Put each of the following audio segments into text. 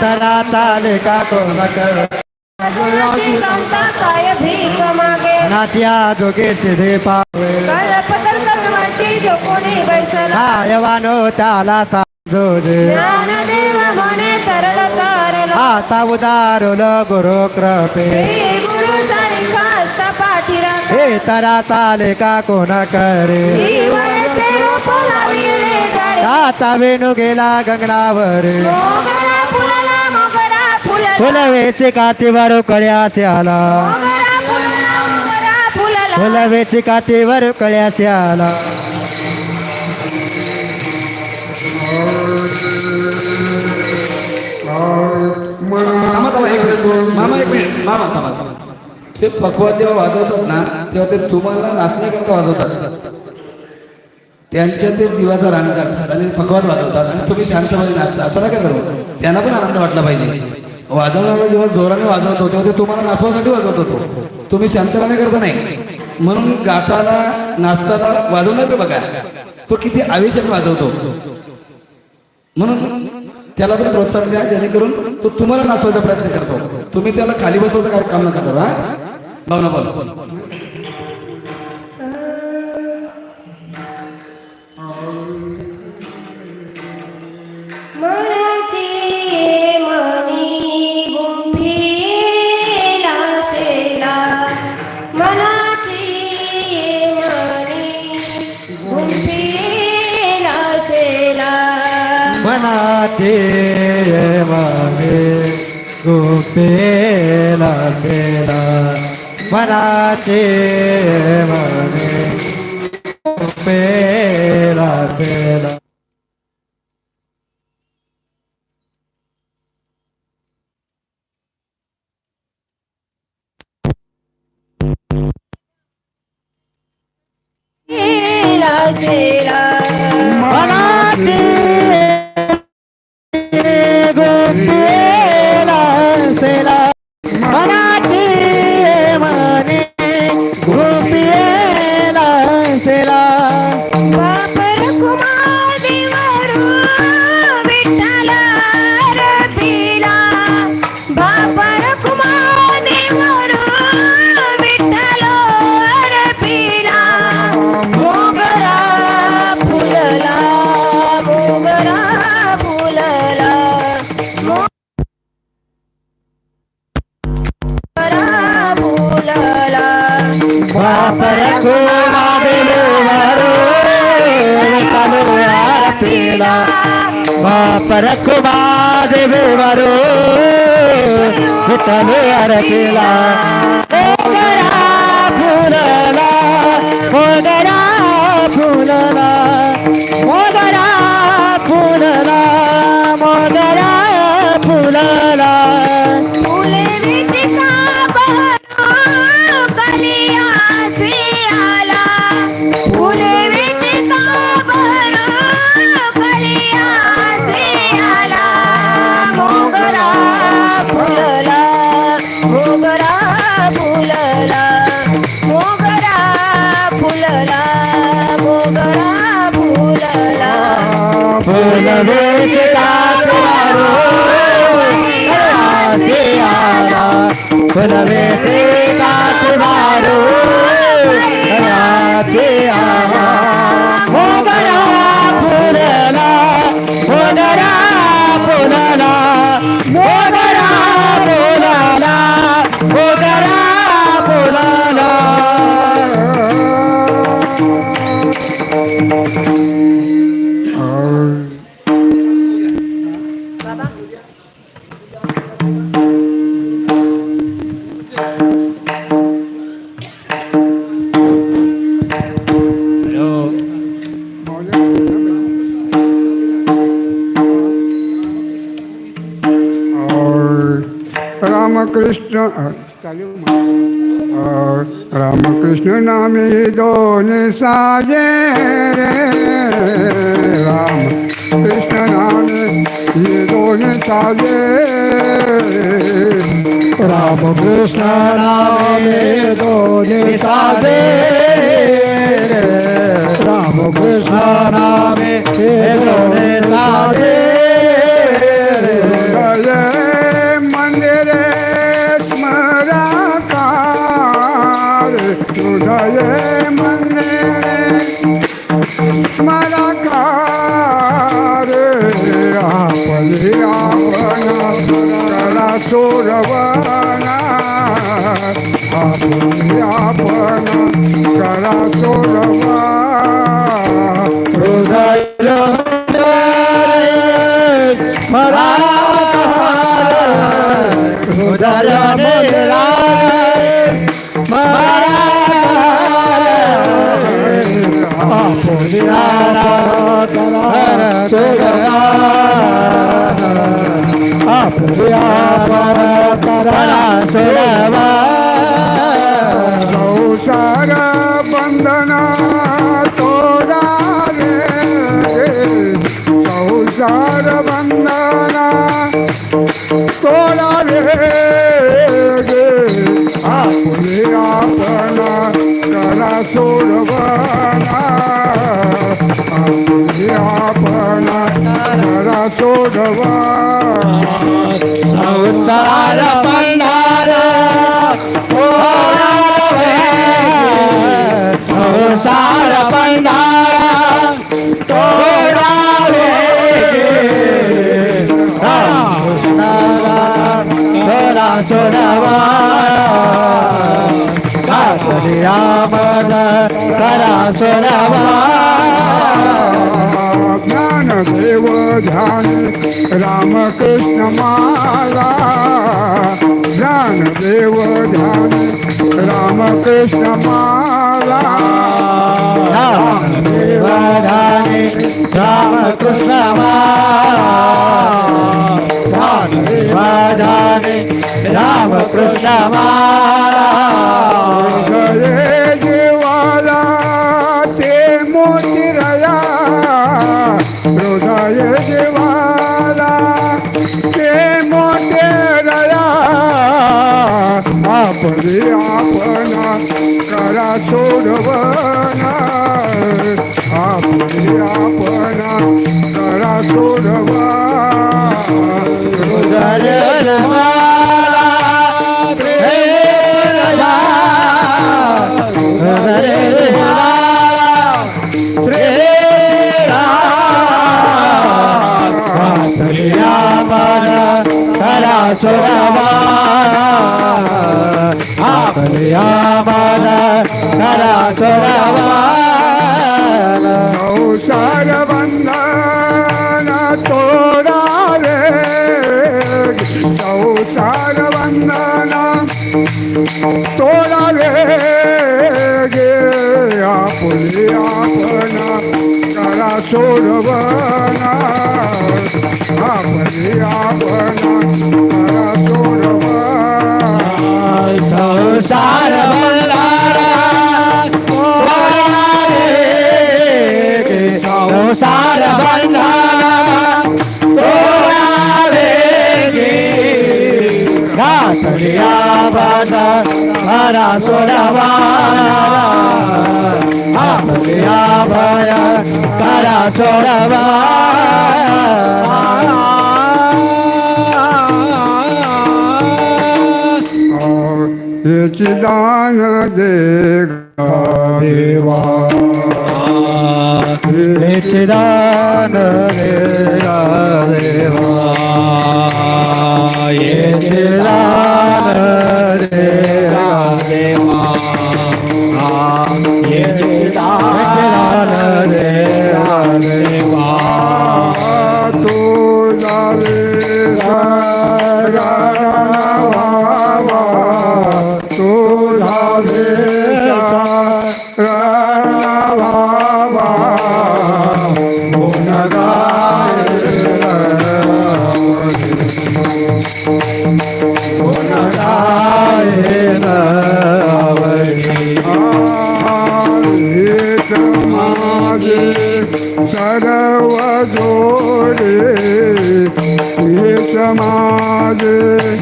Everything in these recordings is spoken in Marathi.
तरा चाले का काय भीक मागे नात्या जोगे सिधे पावे. कल्पतर सर्वांची जो कोणी बैसला हा यवानो त्याला साजो दे. ज्ञानदेव म्हणे तरल आता उदारुल गुरु कृपे. गुरु पाठीरा हे तरा चाले का कोण करे काचा वेणू गेला फुलला फुलवेचे कातीवर कळ्याचे आला. फुलवेचे कातीवर कळ्याचे आला. मामा थांबा एक मिनिट मामा एक मिनिट मामा थांबा थांबा. ते पकवाद जेव्हा वाजवतात ना तेव्हा ते तुम्हाला नाचण्याकरता वाजवतात. त्यांच्या ते जीवाचा रान करतात आणि पकवान वाजवतात आणि तुम्ही शांतपणे नाचता. असं नका करू. त्यांना पण आनंद वाटला पाहिजे. वाजवणारा जेव्हा जोराने वाजवतो तेव्हा ते तुम्हाला नाचवासाठी वाजवत होतो. तुम्ही शांतपणे करता नाही. म्हणून गाताना नाचताना वाजवणार का बघा? तो किती आवेशाने वाजवतो. म्हणून त्याला पण प्रोत्साहन द्या जेणेकरून तो तुम्हाला नाचवायचा प्रयत्न करतो. तुम्ही त्याला खाली बसवायचं काय काम नका करू हा? भावना बोल. मनाते मागे गोपेला सेला मनाते मागे गोपेला सेला शेला शेला बापर कुमादेवरू विठ्ठला रतीला मोगरा फुलला मोगरा फुलला. मोगरा फुलला. बापर कुमादेवारो चालू आरतीला. मोगरा फुलला मोगरा फुलला. फुलवेचे कातवारो घराचे आला फुलवेचे कातवारो घराचे आला मोगरा रामकृष्ण और चालू और रामकृष्ण नामे दोन साजे. रे राम कृष्ण नामे दोन साजे. राम कृष्ण नामे दोन साजे. राम कृष्ण नामे दोन साजे. आपण करा सोडवा. हृदय मरा हृदय आपले आपण करा सोडवा. संसार पंढार संसार पंढार तोडावे. सोडवा. करा सोडवा. ध्यान रामकृष्ण माला ज्ञानदेव ध्यान रामकृष्ण माला. देवधानी रामकृष्ण देवधानी रामकृष्ण माला. आपले आपण करा सोडवना आपले आपण करा सोडवा तोडा गे आपले आपण करा सोडवना आपले आपण करा सोडवा संसार हरा सोडवा आपल्या भया करा सोडवा याची दान दे देवा निचिदान देवा देवा निचिदान देवा देवा निचिदान देवा देवा तो जावे माझे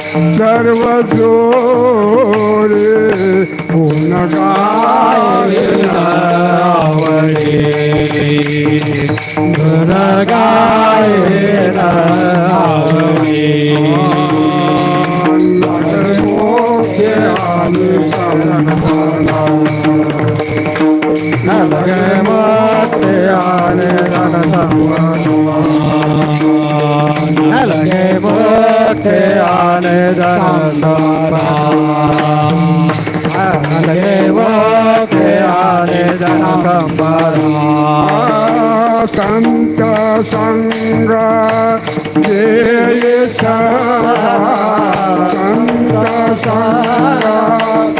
सर्व जोरे पूर्ण गाय मोठे आणि नलगे मते आने नन संवत लगे मते आने धन लगे मोठे आने धन संत संग जय संत संग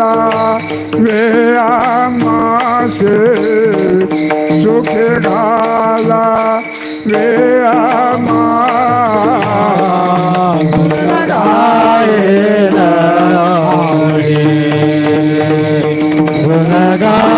वे आमा से सुखे घाला वे आमा गाए ना गुण गाए